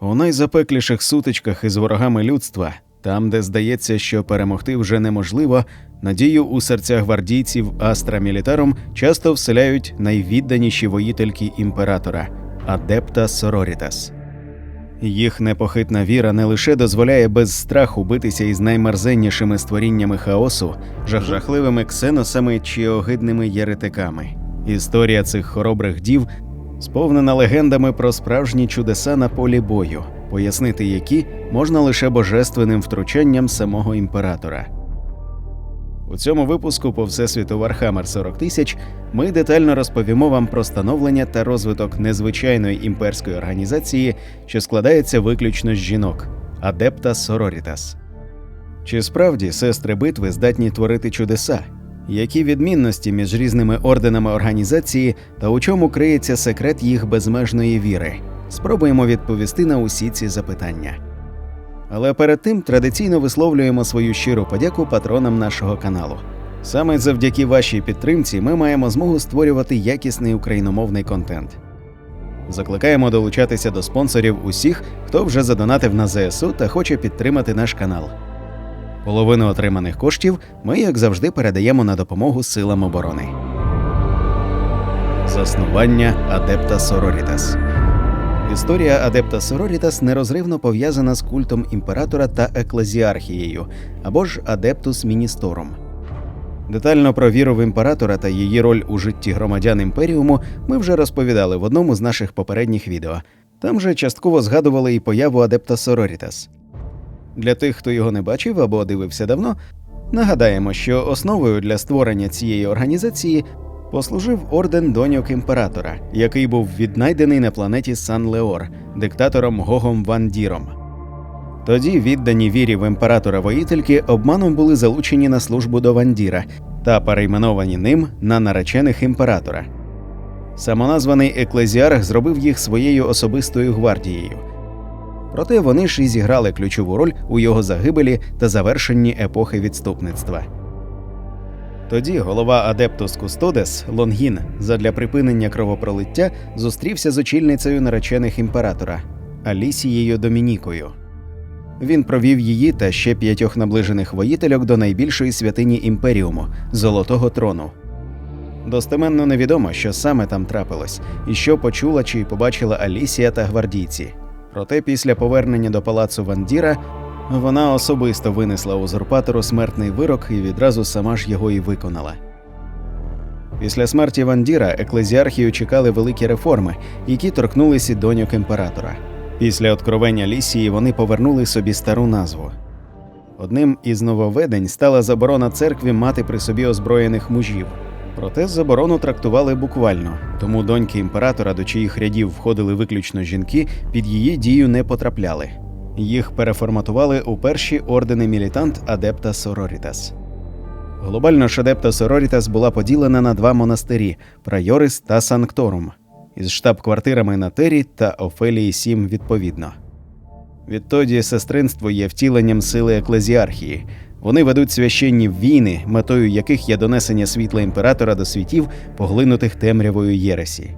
У найзапекліших сутичках із ворогами людства, там, де здається, що перемогти вже неможливо, надію у серцях гвардійців Астра Мілітарум часто вселяють найвідданіші воїтельки імператора Адепта Сорорітас. Їх непохитна віра не лише дозволяє без страху битися із наймерзеннішими створіннями хаосу, жах- жахливими ксеносами чи огидними єретиками. Історія цих хоробрих дів сповнена легендами про справжні чудеса на полі бою, пояснити які можна лише божественним втручанням самого імператора. У цьому випуску по всесвіту Warhammer 40 тисяч ми детально розповімо вам про становлення та розвиток незвичайної імперської організації, що складається виключно з жінок Адепта Sororitas. Чи справді сестри битви здатні творити чудеса? Які відмінності між різними орденами організації та у чому криється секрет їх безмежної віри? Спробуємо відповісти на усі ці запитання. Але перед тим традиційно висловлюємо свою щиру подяку патронам нашого каналу. Саме завдяки вашій підтримці ми маємо змогу створювати якісний україномовний контент. Закликаємо долучатися до спонсорів усіх, хто вже задонатив на ЗСУ та хоче підтримати наш канал. Половину отриманих коштів ми, як завжди, передаємо на допомогу силам оборони. Заснування Адепта Сорорітас. Історія Адепта Сорорітас нерозривно пов'язана з культом імператора та еклезіархією або ж Адептус Міністорум. Детально про віру в імператора та її роль у житті громадян імперіуму ми вже розповідали в одному з наших попередніх відео. Там же частково згадували і появу Адепта Сорорітас. Для тих, хто його не бачив або дивився давно, нагадаємо, що основою для створення цієї організації послужив орден доньок імператора, який був віднайдений на планеті Сан-Леор диктатором Гогом Ван Діром. Тоді віддані вірі в імператора воїтельки обманом були залучені на службу до Вандіра та перейменовані ним на наречених імператора. Самоназваний еклезіарх зробив їх своєю особистою гвардією. Проте вони ж і зіграли ключову роль у його загибелі та завершенні епохи відступництва. Тоді голова Адептус Кустодес Лонгін задля припинення кровопролиття зустрівся з очільницею наречених імператора Алісією Домінікою. Він провів її та ще п'ятьох наближених воїтельок до найбільшої святині імперіуму Золотого трону. Достеменно невідомо, що саме там трапилось, і що почула чи побачила Алісія та гвардійці. Проте після повернення до палацу Вандіра вона особисто винесла узурпатору смертний вирок і відразу сама ж його і виконала. Після смерті Вандіра еклезіархію чекали великі реформи, які торкнулися доньок імператора. Після откровення Лісії вони повернули собі стару назву. Одним із нововведень стала заборона церкві мати при собі озброєних мужів. Проте заборону трактували буквально, тому доньки імператора, до чиїх рядів входили виключно жінки, під її дію не потрапляли. Їх переформатували у перші ордени мілітант Адепта Сорорітас. Глобально ж Адепта Сорорітас була поділена на два монастирі Прайорис та Санкторум, із штаб-квартирами на Тері та Офелії 7 відповідно. Відтоді сестринство є втіленням сили еклезіархії. Вони ведуть священні війни, метою яких є донесення світла імператора до світів, поглинутих темрявою Єресі.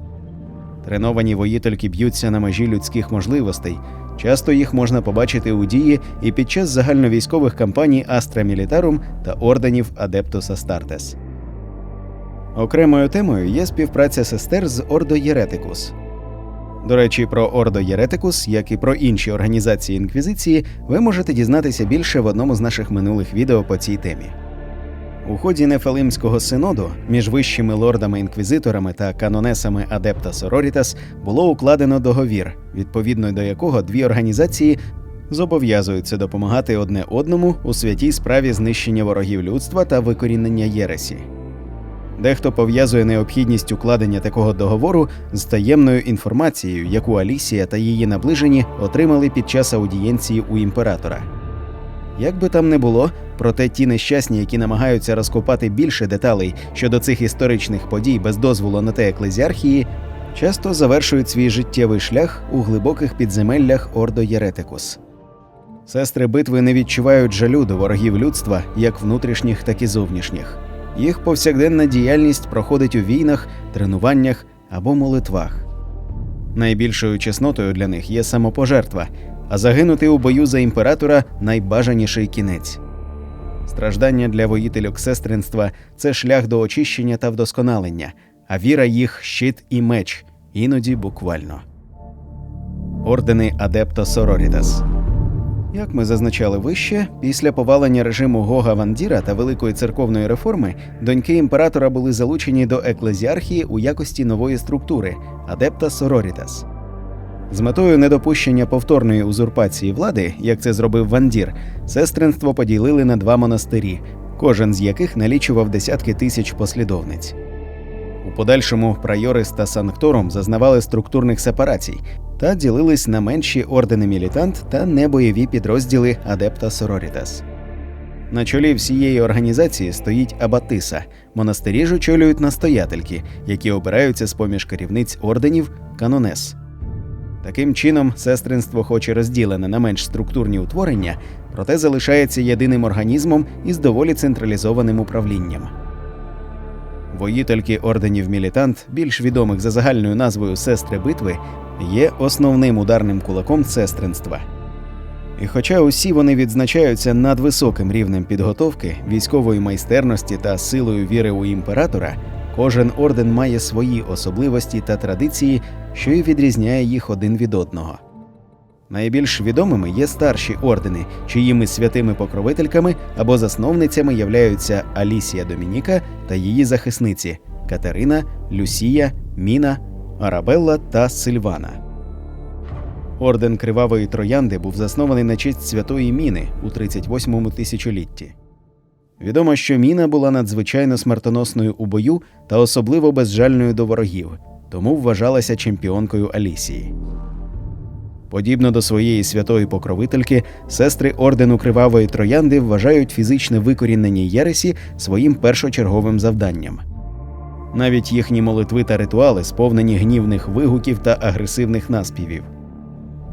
Треновані воїтельки б'ються на межі людських можливостей. Часто їх можна побачити у дії і під час загальновійськових кампаній Астра Мілітарум та орденів Адептус Астартес. Окремою темою є співпраця сестер з Ордо Єретикус. До речі, про Ордо Єретикус, як і про інші організації інквізиції, ви можете дізнатися більше в одному з наших минулих відео по цій темі. У ході Нефалимського синоду між вищими лордами-інквізиторами та канонесами Адепта Сорорітас було укладено договір, відповідно до якого дві організації зобов'язуються допомагати одне одному у святій справі знищення ворогів людства та викорінення Єресі. Дехто пов'язує необхідність укладення такого договору з таємною інформацією, яку Алісія та її наближені отримали під час аудієнції у імператора. Як би там не було, проте ті нещасні, які намагаються розкопати більше деталей щодо цих історичних подій без дозволу на те еклезіархії, часто завершують свій життєвий шлях у глибоких підземеллях Ордо Єретикус. Сестри битви не відчувають жалю до ворогів людства, як внутрішніх, так і зовнішніх. Їх повсякденна діяльність проходить у війнах, тренуваннях або молитвах. Найбільшою чеснотою для них є самопожертва, а загинути у бою за імператора найбажаніший кінець. Страждання для воїтельок сестринства це шлях до очищення та вдосконалення, а віра їх щит і меч, іноді буквально. Ордени Адепто Сорорітас. Як ми зазначали вище, після повалення режиму Гога Вандіра та Великої церковної реформи доньки імператора були залучені до еклезіархії у якості нової структури Адепта Сорорітас. З метою недопущення повторної узурпації влади, як це зробив Вандір, сестринство поділили на два монастирі, кожен з яких налічував десятки тисяч послідовниць. У подальшому прайорис та санкторум зазнавали структурних сепарацій та ділились на менші ордени мілітант та небойові підрозділи Адепта Сорорітас. На чолі всієї організації стоїть Абатиса. Монастирі ж очолюють настоятельки, які обираються з поміж керівниць орденів канонес. Таким чином, сестринство, хоч і розділене на менш структурні утворення, проте залишається єдиним організмом із доволі централізованим управлінням. Воїтельки орденів мілітант, більш відомих за загальною назвою сестри битви, є основним ударним кулаком сестринства. І хоча усі вони відзначаються надвисоким рівнем підготовки, військової майстерності та силою віри у імператора, кожен орден має свої особливості та традиції, що й відрізняє їх один від одного. Найбільш відомими є старші ордени, чиїми святими покровительками або засновницями являються Алісія Домініка та її захисниці Катерина, Люсія, Міна, Арабелла та Сильвана. Орден Кривавої Троянди був заснований на честь святої Міни у 38-му тисячолітті. Відомо, що Міна була надзвичайно смертоносною у бою та особливо безжальною до ворогів, тому вважалася чемпіонкою Алісії. Подібно до своєї святої покровительки, сестри ордену Кривавої Троянди вважають фізичне викорінення Єресі своїм першочерговим завданням. Навіть їхні молитви та ритуали сповнені гнівних вигуків та агресивних наспівів.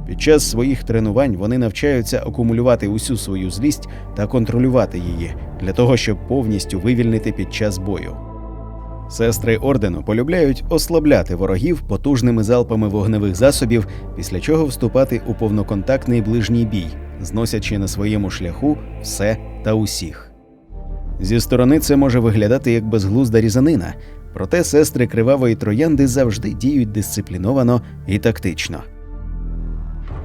Під час своїх тренувань вони навчаються акумулювати усю свою злість та контролювати її для того, щоб повністю вивільнити під час бою. Сестри ордену полюбляють ослабляти ворогів потужними залпами вогневих засобів, після чого вступати у повноконтактний ближній бій, зносячи на своєму шляху все та усіх. Зі сторони це може виглядати як безглузда різанина, проте сестри кривавої троянди завжди діють дисципліновано і тактично.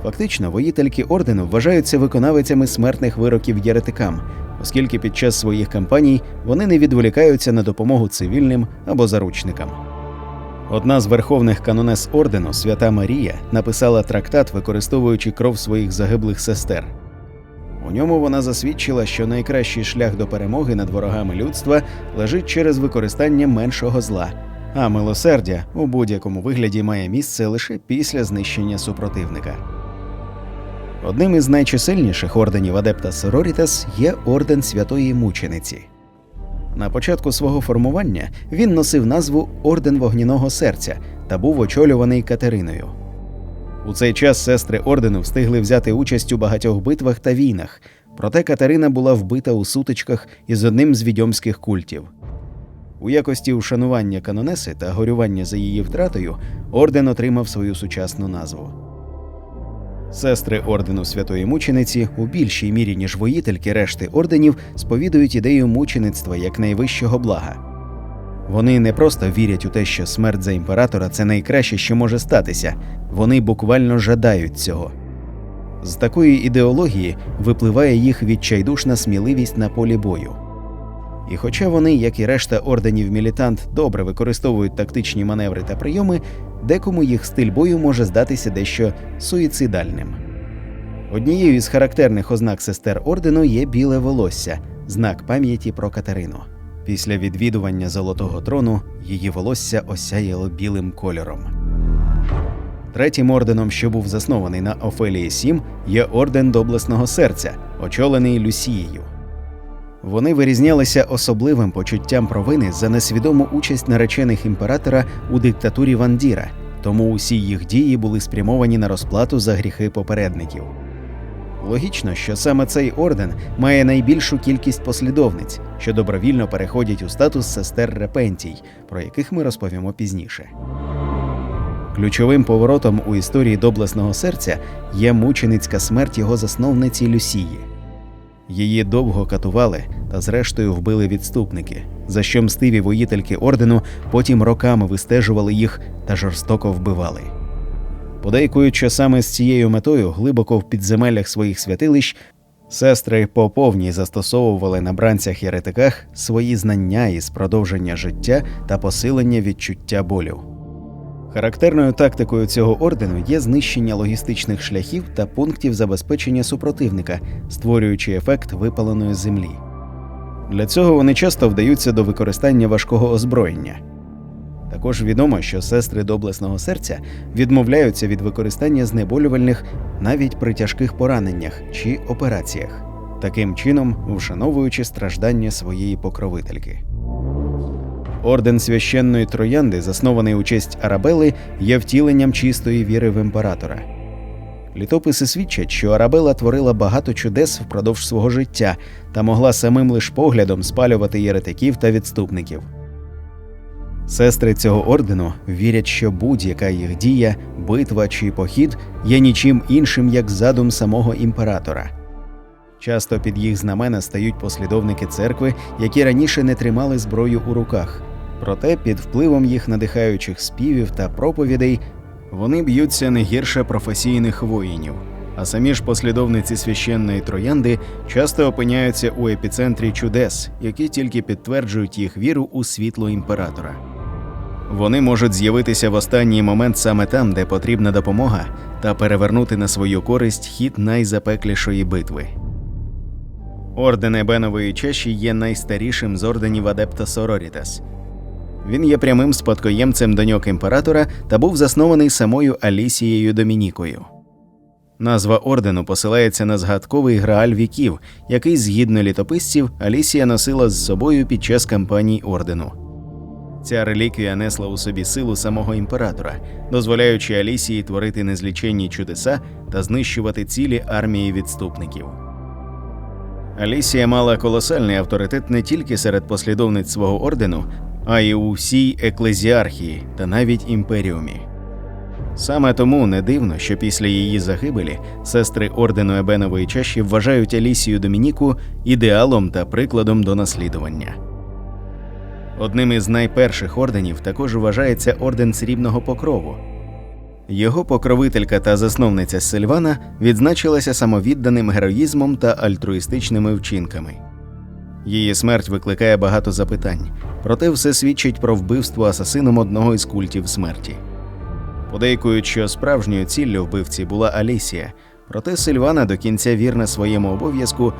Фактично, воїтельки ордену вважаються виконавицями смертних вироків єретикам, оскільки під час своїх кампаній вони не відволікаються на допомогу цивільним або заручникам. Одна з верховних канонес ордену, свята Марія, написала трактат, використовуючи кров своїх загиблих сестер. Ньому вона засвідчила, що найкращий шлях до перемоги над ворогами людства лежить через використання меншого зла, а милосердя у будь-якому вигляді має місце лише після знищення супротивника. Одним із найчисельніших орденів Адепта Сорорітас є орден Святої Мучениці. На початку свого формування він носив назву Орден Вогняного Серця та був очолюваний Катериною. У цей час сестри ордену встигли взяти участь у багатьох битвах та війнах, проте Катерина була вбита у сутичках із одним з відьомських культів. У якості ушанування канонеси та горювання за її втратою орден отримав свою сучасну назву. Сестри ордену Святої Мучениці у більшій мірі, ніж воїтельки решти орденів, сповідують ідею мучеництва як найвищого блага. Вони не просто вірять у те, що смерть за імператора це найкраще, що може статися, вони буквально жадають цього. З такої ідеології випливає їх відчайдушна сміливість на полі бою. І хоча вони, як і решта орденів мілітант, добре використовують тактичні маневри та прийоми, декому їх стиль бою може здатися дещо суїцидальним. Однією із характерних ознак сестер ордену є біле волосся, знак пам'яті про Катерину. Після відвідування золотого трону її волосся осяяло білим кольором. Третім орденом, що був заснований на Офелії 7, є орден доблесного серця, очолений Люсією. Вони вирізнялися особливим почуттям провини за несвідому участь наречених імператора у диктатурі Вандіра, тому усі їх дії були спрямовані на розплату за гріхи попередників. Логічно, що саме цей орден має найбільшу кількість послідовниць, що добровільно переходять у статус сестер репентій, про яких ми розповімо пізніше. Ключовим поворотом у історії доблесного серця є мученицька смерть його засновниці Люсії. Її довго катували та зрештою вбили відступники, за що мстиві воїтельки ордену потім роками вистежували їх та жорстоко вбивали. Подейкують, що саме з цією метою глибоко в підземеллях своїх святилищ сестри по повній застосовували на бранцях єретиках свої знання із продовження життя та посилення відчуття болю. Характерною тактикою цього ордену є знищення логістичних шляхів та пунктів забезпечення супротивника, створюючи ефект випаленої землі. Для цього вони часто вдаються до використання важкого озброєння. Також відомо, що сестри доблесного серця відмовляються від використання знеболювальних навіть при тяжких пораненнях чи операціях, таким чином вшановуючи страждання своєї покровительки. Орден священної троянди, заснований у честь Арабели, є втіленням чистої віри в імператора. Літописи свідчать, що Арабела творила багато чудес впродовж свого життя та могла самим лиш поглядом спалювати єретиків та відступників. Сестри цього ордену вірять, що будь-яка їх дія, битва чи похід є нічим іншим як задум самого імператора. Часто під їх знамена стають послідовники церкви, які раніше не тримали зброю у руках. Проте під впливом їх надихаючих співів та проповідей вони б'ються не гірше професійних воїнів. А самі ж послідовниці священної троянди часто опиняються у епіцентрі чудес, які тільки підтверджують їх віру у світло імператора. Вони можуть з'явитися в останній момент саме там, де потрібна допомога, та перевернути на свою користь хід найзапеклішої битви. Орден Ебенової чаші є найстарішим з орденів Адепта Сорорітас. Він є прямим спадкоємцем доньок імператора та був заснований самою Алісією Домінікою. Назва ордену посилається на згадковий грааль віків, який, згідно літописців, Алісія носила з собою під час кампаній ордену. Ця реліквія несла у собі силу самого імператора, дозволяючи Алісії творити незліченні чудеса та знищувати цілі армії відступників. Алісія мала колосальний авторитет не тільки серед послідовниць свого ордену, а й у всій еклезіархії та навіть імперіумі. Саме тому не дивно, що після її загибелі сестри ордену Ебенової чаші вважають Алісію Домініку ідеалом та прикладом до наслідування. Одним із найперших орденів також вважається орден срібного покрову. Його покровителька та засновниця Сильвана відзначилася самовідданим героїзмом та альтруїстичними вчинками. Її смерть викликає багато запитань, проте все свідчить про вбивство асасином одного із культів смерті. Подейкують, що справжньою ціллю вбивці була Алісія, проте Сильвана до кінця вірна своєму обов'язку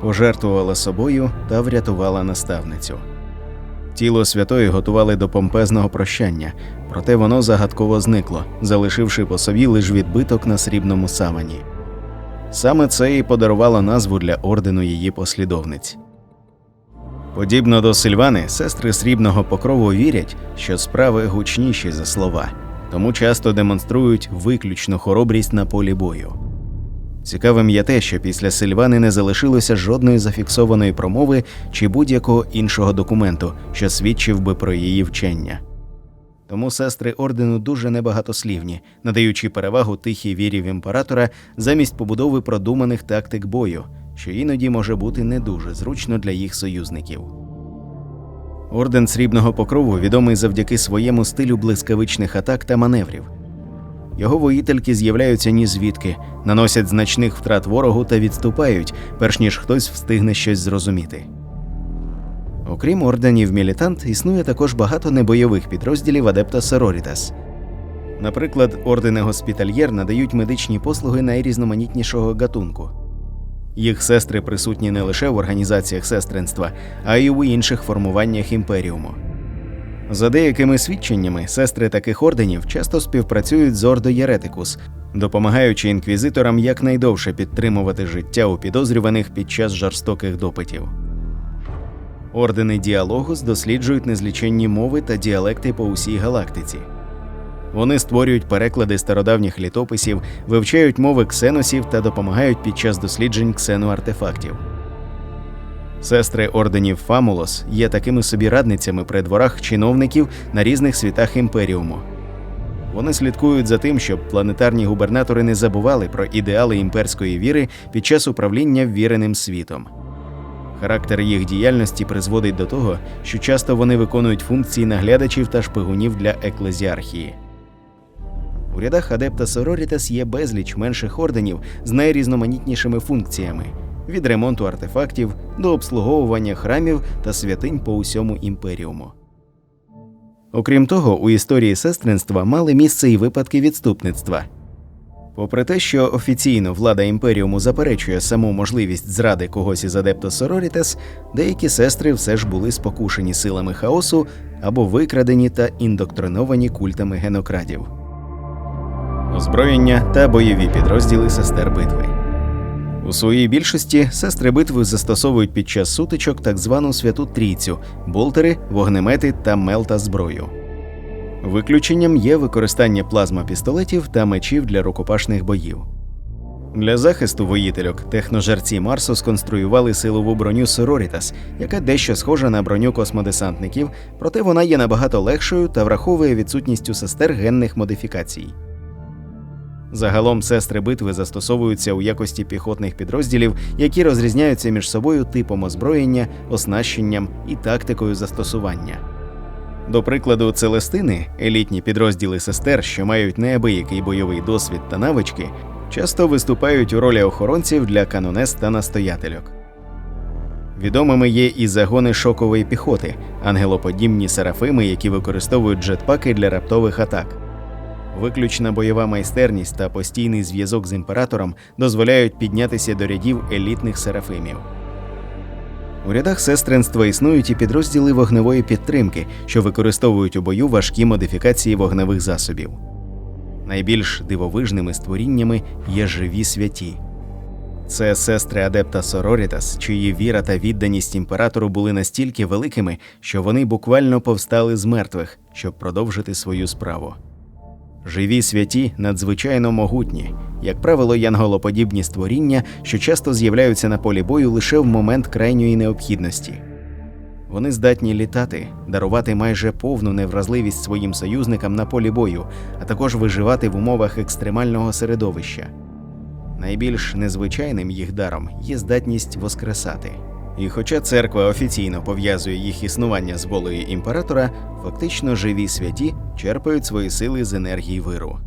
пожертвувала собою та врятувала наставницю. Тіло святої готували до помпезного прощання, проте воно загадково зникло, залишивши по собі лиш відбиток на срібному савані. Саме це і подарувало назву для ордену її послідовниць. Подібно до Сильвани, сестри срібного покрову вірять, що справи гучніші за слова, тому часто демонструють виключну хоробрість на полі бою. Цікавим є те, що після Сильвани не залишилося жодної зафіксованої промови чи будь-якого іншого документу, що свідчив би про її вчення. Тому сестри ордену дуже небагатослівні, надаючи перевагу тихій вірі в імператора замість побудови продуманих тактик бою, що іноді може бути не дуже зручно для їх союзників. Орден срібного покрову відомий завдяки своєму стилю блискавичних атак та маневрів. Його воїтельки з'являються ні звідки, наносять значних втрат ворогу та відступають, перш ніж хтось встигне щось зрозуміти. Окрім орденів Мілітант, існує також багато небойових підрозділів Адепта Сорорітас. Наприклад, ордени Госпітальєр надають медичні послуги найрізноманітнішого гатунку. Їх сестри присутні не лише в організаціях сестринства, а й у інших формуваннях імперіуму. За деякими свідченнями, сестри таких орденів часто співпрацюють з Ордо Єретикус, допомагаючи інквізиторам якнайдовше підтримувати життя у підозрюваних під час жорстоких допитів. Ордени діалогус досліджують незліченні мови та діалекти по усій галактиці. Вони створюють переклади стародавніх літописів, вивчають мови ксеносів та допомагають під час досліджень ксеноартефактів. Сестри орденів Фамулос є такими собі радницями при дворах чиновників на різних світах імперіуму. Вони слідкують за тим, щоб планетарні губернатори не забували про ідеали імперської віри під час управління ввіреним світом. Характер їх діяльності призводить до того, що часто вони виконують функції наглядачів та шпигунів для еклезіархії. У рядах Адепта Sororitas є безліч менших орденів з найрізноманітнішими функціями від ремонту артефактів до обслуговування храмів та святинь по усьому імперіуму. Окрім того, у історії сестринства мали місце і випадки відступництва. Попри те, що офіційно влада імперіуму заперечує саму можливість зради когось із Адепто Sororitas, деякі сестри все ж були спокушені силами хаосу або викрадені та індоктриновані культами генокрадів. Озброєння та бойові підрозділи сестер битви. У своїй більшості сестри битви застосовують під час сутичок так звану святу трійцю болтери, вогнемети та мелта зброю. Виключенням є використання плазма-пістолетів та мечів для рукопашних боїв. Для захисту воїтельок техножерці Марсу сконструювали силову броню Сорорітас, яка дещо схожа на броню космодесантників, проте вона є набагато легшою та враховує відсутність у сестер генних модифікацій. Загалом сестри битви застосовуються у якості піхотних підрозділів, які розрізняються між собою типом озброєння, оснащенням і тактикою застосування. До прикладу, Целестини, елітні підрозділи сестер, що мають неабиякий бойовий досвід та навички, часто виступають у ролі охоронців для канонес та настоятельок. Відомими є і загони шокової піхоти, ангелоподібні серафими, які використовують джетпаки для раптових атак. Виключна бойова майстерність та постійний зв'язок з імператором дозволяють піднятися до рядів елітних серафимів. У рядах сестринства існують і підрозділи вогневої підтримки, що використовують у бою важкі модифікації вогневих засобів. Найбільш дивовижними створіннями є живі святі. Це сестри Адепта Сорорітас, чиї віра та відданість імператору були настільки великими, що вони буквально повстали з мертвих, щоб продовжити свою справу. Живі святі надзвичайно могутні, як правило, янголоподібні створіння, що часто з'являються на полі бою лише в момент крайньої необхідності. Вони здатні літати, дарувати майже повну невразливість своїм союзникам на полі бою, а також виживати в умовах екстремального середовища. Найбільш незвичайним їх даром є здатність воскресати. І хоча церква офіційно пов'язує їх існування з волею імператора, фактично живі святі черпають свої сили з енергії виру.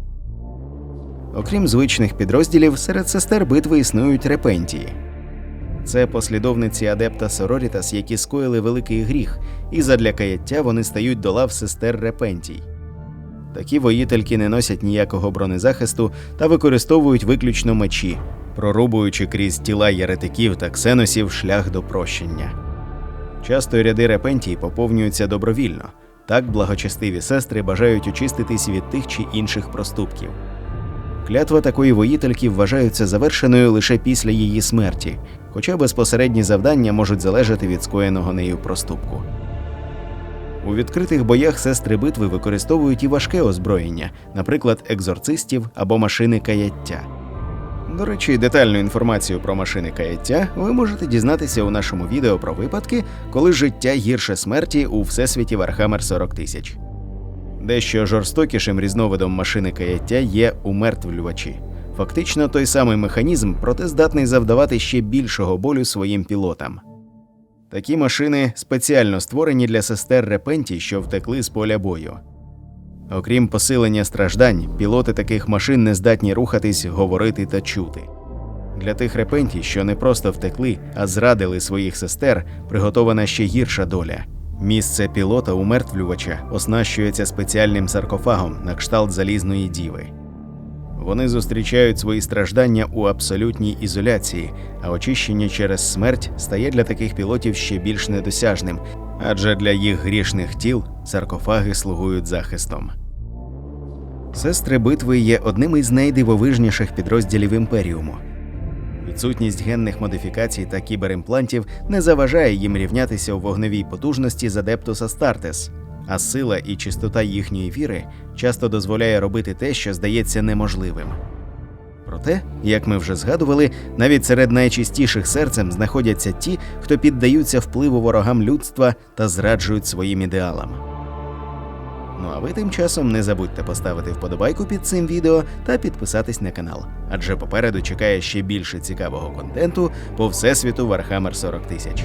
Окрім звичних підрозділів, серед сестер битви існують репентії. Це послідовниці адепта Сорорітас, які скоїли великий гріх, і задля каяття вони стають до лав сестер репентій. Такі воїтельки не носять ніякого бронезахисту та використовують виключно мечі, прорубуючи крізь тіла єретиків та ксеносів шлях до прощення. Часто ряди репентій поповнюються добровільно, так благочестиві сестри бажають очиститись від тих чи інших проступків. Клятва такої воїтельки вважаються завершеною лише після її смерті, хоча безпосередні завдання можуть залежати від скоєного нею проступку. У відкритих боях сестри битви використовують і важке озброєння, наприклад, екзорцистів або машини каяття. До речі, детальну інформацію про машини каяття ви можете дізнатися у нашому відео про випадки, коли життя гірше смерті у всесвіті Вархаммер 40 тисяч. Дещо жорстокішим різновидом машини каяття є умертвлювачі. Фактично той самий механізм, проте здатний завдавати ще більшого болю своїм пілотам. Такі машини спеціально створені для сестер репенті, що втекли з поля бою. Окрім посилення страждань, пілоти таких машин не здатні рухатись, говорити та чути. Для тих репентій, що не просто втекли, а зрадили своїх сестер, приготована ще гірша доля. Місце пілота умертвлювача оснащується спеціальним саркофагом на кшталт залізної діви. Вони зустрічають свої страждання у абсолютній ізоляції, а очищення через смерть стає для таких пілотів ще більш недосяжним, адже для їх грішних тіл саркофаги слугують захистом. Сестри битви є одним із найдивовижніших підрозділів імперіуму. Відсутність генних модифікацій та кіберимплантів не заважає їм рівнятися у вогневій потужності з Адептус Астартес, а сила і чистота їхньої віри часто дозволяє робити те, що здається неможливим. Проте, як ми вже згадували, навіть серед найчистіших серцем знаходяться ті, хто піддаються впливу ворогам людства та зраджують своїм ідеалам. Ну а ви тим часом не забудьте поставити вподобайку під цим відео та підписатись на канал, адже попереду чекає ще більше цікавого контенту по всесвіту Warhammer 40 тисяч.